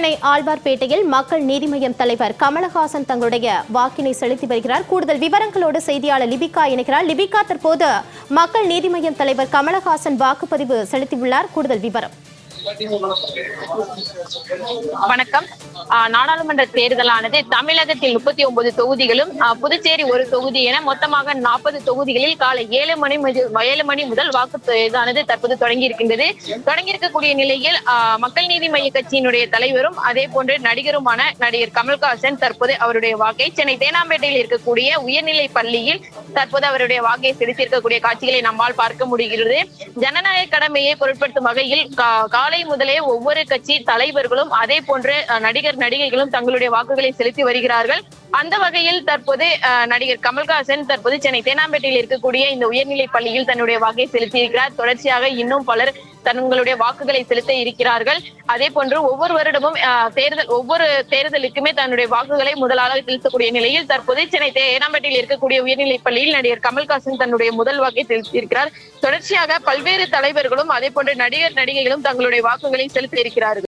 சென்னை ஆழ்வார்பேட்டையில் மக்கள் நீதி மய்யம் தலைவர் கமலஹாசன் தங்களுடைய வாக்கினை செலுத்தி வருகிறார். கூடுதல் விவரங்களோடு செய்தியாளர் லிபிகா இணைகிறார். லிபிகா தற்போது மக்கள் நீதி மய்யம் தலைவர் கமலஹாசன் வாக்குப்பதிவு செலுத்தியுள்ளார். கூடுதல் விவரம். வணக்கம். நாடாளுமன்ற தேர்தலானது தமிழகத்தில் முப்பத்தி ஒன்பது தொகுதிகளும் புதுச்சேரி ஒரு தொகுதி என மொத்தமாக நாற்பது தொகுதிகளில் காலை ஏழு மணி ஏழு மணி முதல் வாக்கு இதானது தற்போது தொடங்கி இருக்கின்றது. தொடங்கி இருக்கக்கூடிய நிலையில் மக்கள் நீதி மைய கட்சியினுடைய தலைவரும் அதே போன்று நடிகருமான நடிகர் கமல்ஹாசன் தற்போது அவருடைய வாக்கை சென்னை தேனாம்பேட்டையில் இருக்கக்கூடிய உயர்நிலை பள்ளியில் தற்போது அவருடைய வாக்கை செலுத்தியிருக்கக்கூடிய காட்சிகளை நம்மால் பார்க்க முடிகிறது. ஜனநாயக கடமையை பொருட்படுத்தும் வகையில் காலை காலை முதலே ஒவ்வொரு கட்சி தலைவர்களும் அதே போன்று நடிகர் நடிகைகளும் தங்களுடைய வாக்குகளை செலுத்தி வருகிறார்கள். அந்த வகையில் தற்போது நடிகர் கமல்ஹாசன் தற்போது சென்னை தேனாம்பேட்டையில் இருக்கக்கூடிய இந்த உயர்நிலை பள்ளியில் தன்னுடைய வாக்கை செலுத்தியிருக்கிறார். தொடர்ச்சியாக இன்னும் பலர் தங்களுடைய வாக்குகளை செலுத்த இருக்கிறார்கள். அதே போன்று ஒவ்வொரு வருடமும் தேர்தல் ஒவ்வொரு தேர்தலுக்குமே தன்னுடைய வாக்குகளை முதலாக செலுத்தக்கூடிய நிலையில் தற்போது சென்னை தேனாம்பேட்டையில் இருக்கக்கூடிய உயர்நிலை பள்ளியில் நடிகர் கமல்ஹாசன் தன்னுடைய முதல் வாக்கை செலுத்தியிருக்கிறார். தொடர்ச்சியாக பல்வேறு தலைவர்களும் அதே போன்று நடிகர் நடிகைகளும் தங்களுடைய வாக்குகளை செலுத்த இருக்கிறார்கள்.